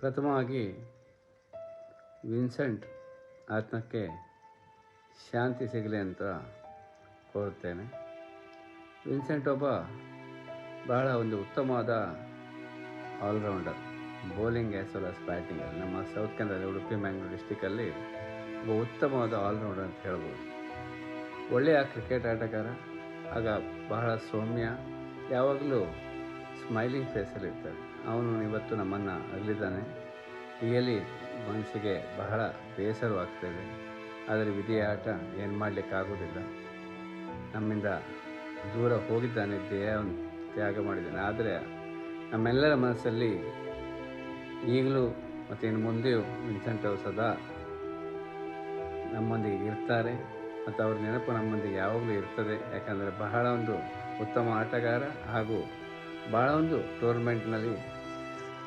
ಪ್ರಥಮವಾಗಿ ವಿನ್ಸೆಂಟ್ ಆತ್ಮಕ್ಕೆ ಶಾಂತಿ ಸಿಗಲಿ ಅಂತ ಕೋರುತ್ತೇನೆ. ವಿನ್ಸೆಂಟ್ ಒಬ್ಬ ಬಹಳ ಒಂದು ಉತ್ತಮವಾದ all rounder bowling as well as batting ನಮ್ಮ ಸೌತ್ ಕನ್ನಡ ಉಡುಪಿ ಮ್ಯಾಂಗ್ಳೂರು ಡಿಸ್ಟಿಕಲ್ಲಿ ಒಬ್ಬ ಉತ್ತಮವಾದ ಆಲ್ರೌಂಡರ್ ಅಂತ ಹೇಳ್ಬೋದು. ಒಳ್ಳೆಯ ಕ್ರಿಕೆಟ್ ಆಟಗಾರ, ಆಗ ಬಹಳ ಸೌಮ್ಯ, ಯಾವಾಗಲೂ ಸ್ಮೈಲಿಂಗ್ ಫೇಸಲ್ಲಿ ಇರ್ತಾರೆ. ಅವನು ಇವತ್ತು ನಮ್ಮನ್ನು ಅಗಲಿದ್ದಾನೆ ರಿಯಲಿ ಮನಸ್ಸಿಗೆ ಬಹಳ ಬೇಸರವಾಗ್ತದೆ ಆದರೆ ವಿಧಿಯ ಆಟ ಏನು ಮಾಡಲಿಕ್ಕಾಗೋದಿಲ್ಲ ನಮ್ಮಿಂದ ದೂರ ಹೋಗಿದ್ದಾನೆ ದೇಹವನ್ನು ತ್ಯಾಗ ಮಾಡಿದ್ದಾನೆ. ಆದರೆ ನಮ್ಮೆಲ್ಲರ ಮನಸ್ಸಲ್ಲಿ ಈಗಲೂ ಮತ್ತು ಇನ್ನು ಮುಂದೆಯೂ ವಿನ್ಸೆಂಟ್ ಅವರು ಸದಾ ನಮ್ಮೊಂದಿಗೆ ಇರ್ತಾರೆ. ಮತ್ತು ಅವ್ರ ನೆನಪು ನಮ್ಮೊಂದಿಗೆ ಯಾವಾಗಲೂ ಇರ್ತದೆ. ಯಾಕಂದರೆ ಬಹಳ ಒಂದು ಉತ್ತಮ ಆಟಗಾರ ಹಾಗೂ ಬಹಳ ಒಂದು ಟೂರ್ನಮೆಂಟ್ನಲ್ಲಿ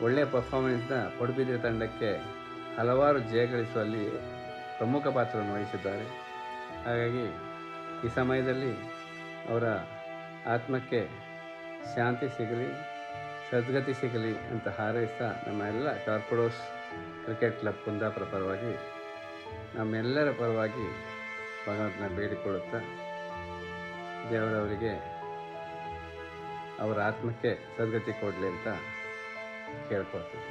ಒಳ್ಳೆಯ ಪರ್ಫಾರ್ಮೆನ್ಸ್ನ ಪಡುಬಿದ್ರೆ ತಂಡಕ್ಕೆ ಹಲವಾರು ಜಯ ಗಳಿಸುವಲ್ಲಿ ಪ್ರಮುಖ ಪಾತ್ರವನ್ನು ವಹಿಸಿದ್ದಾರೆ. ಹಾಗಾಗಿ ಈ ಸಮಯದಲ್ಲಿ ಅವರ ಆತ್ಮಕ್ಕೆ ಶಾಂತಿ ಸಿಗಲಿ, ಸದ್ಗತಿ ಸಿಗಲಿ ಅಂತ ಹಾರೈಸ್ತಾ ನಮ್ಮ ಎಲ್ಲ ಟಾರ್ಪಡೋಸ್ ಕ್ರಿಕೆಟ್ ಕ್ಲಬ್ ಕುಂದಾಪುರ ಪರವಾಗಿ ನಮ್ಮೆಲ್ಲರ ಪರವಾಗಿ ಭಗವಂತನ ಬೇಡಿಕೊಳ್ಳುತ್ತಾ ದೇವರವರಿಗೆ ಅವರ ಆತ್ಮಕ್ಕೆ ಸದ್ಗತಿ ಕೊಡಲಿ ಅಂತ ಕೇಳ್ಕೊಳ್ತೀನಿ